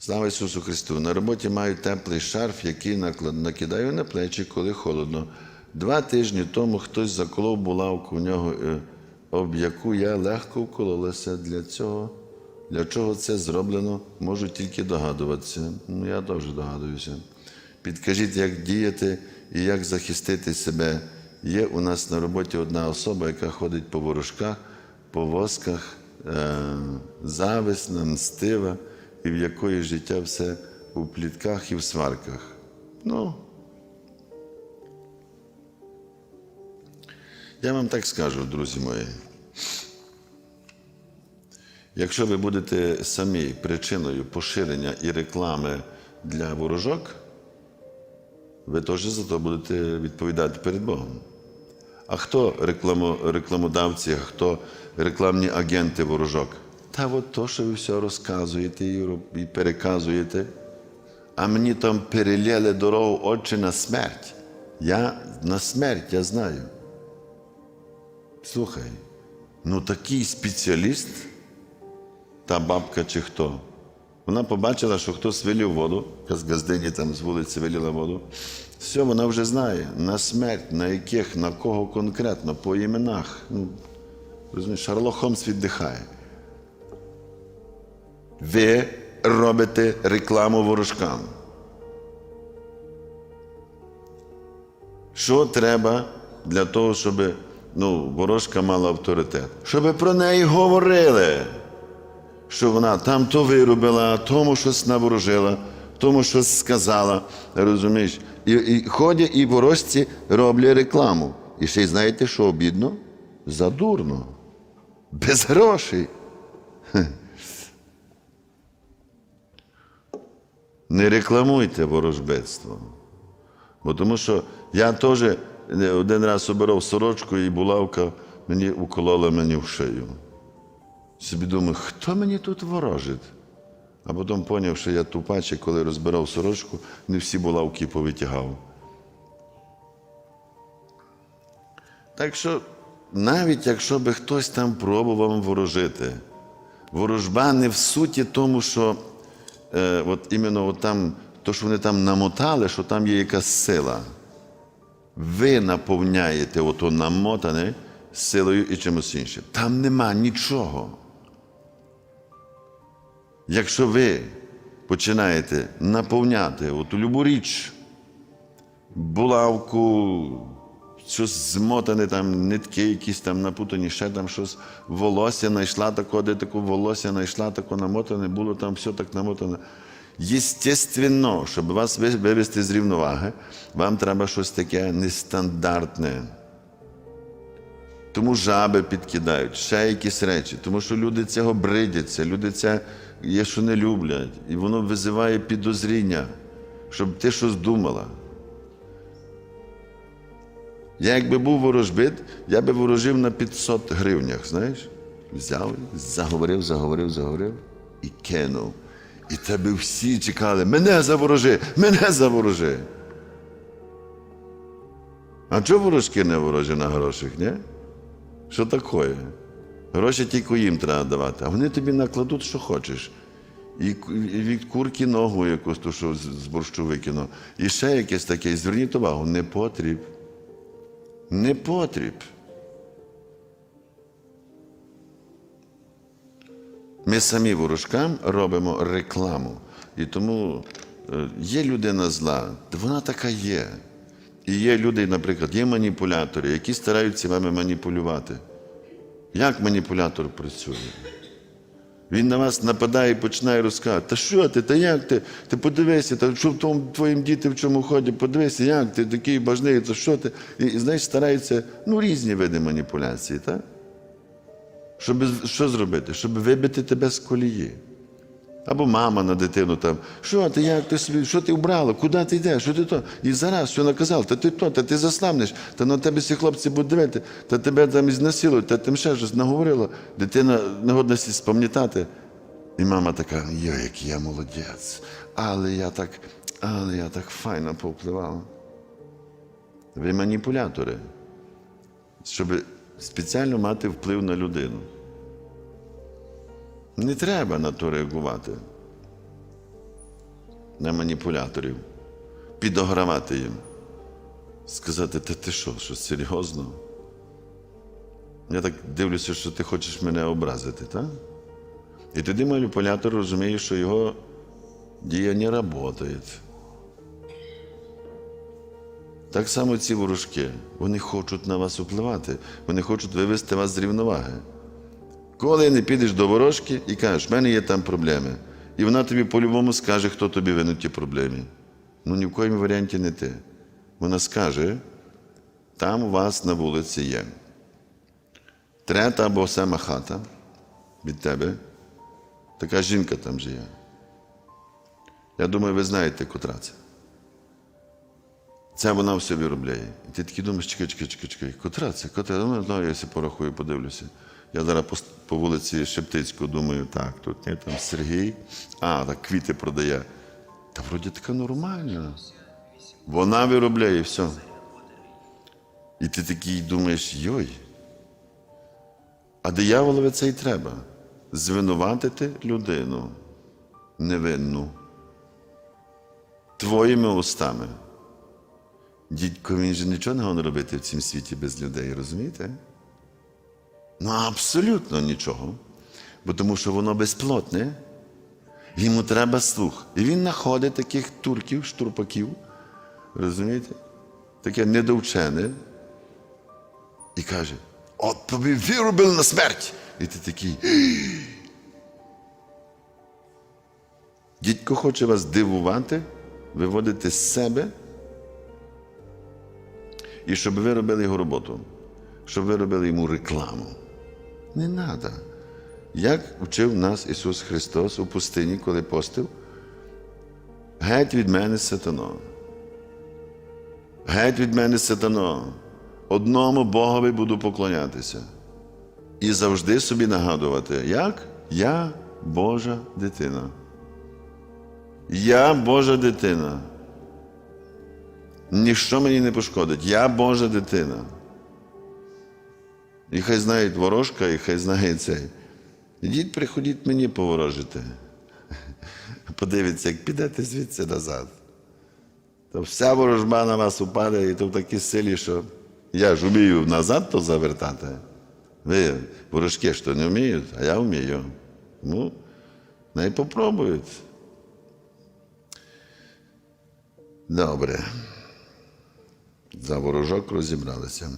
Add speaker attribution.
Speaker 1: Слава Ісусу Христу! На роботі маю теплий шарф, який накидаю на плечі, коли холодно. Два тижні тому хтось заколов булавку в нього, е, об яку я легко вкололася. Для цього, для чого це зроблено, можу тільки догадуватися. Ну, я теж догадуюся. Підкажіть, як діяти і як захистити себе. Є у нас на роботі одна особа, яка ходить по ворожках, по восках, е- зависна, мстива, і в якої життя все у плітках і в сварках. Ну, я вам так скажу, друзі мої. Якщо ви будете самі причиною поширення і реклами для ворожок, ви теж за то будете відповідати перед Богом. А хто рекламодавці, а хто рекламні агенти ворожок? Та от то, що ви все розказуєте і переказуєте, а мені там переліли дорогу отче на смерть. Я на смерть, я знаю. Слухай, ну такий спеціаліст, та бабка чи хто. Вона побачила, що хтось вилів воду, з газдині там з вулиці виліла воду. Все, вона вже знає на смерть, на яких, на кого конкретно, по іменах. Ну, розумієш, віддихає. Ви робите рекламу ворожкам. Що треба для того, щоб ну, ворожка мала авторитет? Щоб про неї говорили що вона там то виробила, тому щось наворожила, тому щось сказала. Розумієш? І, і ходять і ворожці роблять рекламу. І ще й знаєте, що обідно? Задурно. Без грошей. Не рекламуйте ворожбитство. Бо тому що я теж е, один раз обирав сорочку, і булавка мені уколола мені в шию. Собі думаю, хто мені тут ворожить? А потім зрозумів, що я тупаче, коли розбирав сорочку, не всі булавки повитягав. Так що, навіть якщо би хтось там пробував ворожити, ворожба не в суті тому, що е, от іменно от там, то, що вони там намотали, що там є якась сила. Ви наповняєте ото намотане силою і чимось іншим. Там нема нічого. Якщо ви починаєте наповняти оту любу річ, булавку, щось змотане, там, нитки якісь там напутані, ще там щось, волосся знайшла тако, де таку волосся знайшла, тако намотане, було там все так намотане. Єстественно, щоб вас ви- вивести з рівноваги, вам треба щось таке нестандартне. Тому жаби підкидають, ще якісь речі, тому що люди цього бридяться, люди це є, що не люблять, і воно визиває підозріння, щоб ти щось думала. Я якби був ворожбит, я би ворожив на 500 гривнях, знаєш? Взяв, заговорив, заговорив, заговорив і кинув. І тебе всі чекали, мене заворожи, мене заворожи. А чого ворожки не ворожі на грошах, ні? Що таке? Гроші тільки їм треба давати, а вони тобі накладуть, що хочеш. І від курки ногу якусь, ту, що з борщу викинув. І ще якесь таке. І Зверніть увагу, не потріб. Не потріб. Ми самі ворожкам робимо рекламу. І тому е, є людина зла, вона така є. І є люди, наприклад, є маніпулятори, які стараються вами маніпулювати. Як маніпулятор працює? Він на вас нападає і починає розказувати. Та що ти, та як ти? Ти подивися, та що в тому твоїм діти в чому ходять, подивися, як ти такий бажний, то що ти? І, і знаєш, стараються ну, різні види маніпуляції, так? Щоб що зробити? Щоб вибити тебе з колії. Або мама на дитину там, що ти, як ти собі, що ти вбрала, куди ти йдеш, що ти то? І зараз що наказав, та ти то, та ти заславнеш, та на тебе всі хлопці будуть дивити, та тебе там ізнасилують, та тим ще щось наговорила. Дитина не годна сі спам'ятати. І мама така, йой, який я молодець, але я так, але я так файно повпливала. Ви маніпулятори, щоб спеціально мати вплив на людину. Не треба на то реагувати. на маніпуляторів, підогравати їм, сказати, та ти що, що серйозно? Я так дивлюся, що ти хочеш мене образити, так? І тоді маніпулятор розуміє, що його дія не. Так само ці ворожки, вони хочуть на вас впливати, вони хочуть вивести вас з рівноваги. Коли не підеш до ворожки і кажеш, в мене є там проблеми, і вона тобі по-любому скаже, хто тобі винен ті проблеми. Ну ні в коєму варіанті не ти. Вона скаже, там у вас на вулиці є трета або сема хата від тебе. Така жінка там же. Я думаю, ви знаєте, котра це. Це вона все виробляє. І ти такий думаєш, чекай, чекай, чекай, чекай, котра це? Котра? Ну, знаю, я порахую, подивлюся. Я зараз по, по вулиці Шептицького думаю, так, тут ні, там Сергій, а, так квіти продає. Та вроді така нормальна. Вона виробляє все. І ти такий думаєш, йой. А дияволові це й треба звинуватити людину невинну твоїми устами. Дідько, він же нічого не гон робити в цім світі без людей, розумієте? Ну, абсолютно нічого. Бо тому що воно безплотне, йому треба слух. І він знаходить таких турків, штурпаків, розумієте? Таке недовчене. І каже: от тобі виробили на смерть. І ти такий. Дідько хоче вас дивувати, виводити з себе, і щоб ви робили його роботу, щоб ви робили йому рекламу. Не треба. Як вчив нас Ісус Христос у пустині, коли постив? Геть від мене сатано. Геть від мене сатано. Одному Богові буду поклонятися. І завжди собі нагадувати, як я Божа дитина. Я Божа дитина. Ніщо мені не пошкодить. Я Божа дитина. І хай знають ворожка, і хай знає цей. Ідіть, приходіть мені поворожити. Подивіться, як підете звідси назад. То вся ворожба на вас упаде, і то в такій силі, що я ж вмію назад то завертати. Ви, ворожки, що не вміють, а я вмію. Ну, най попробують. Добре. За ворожок розібралися.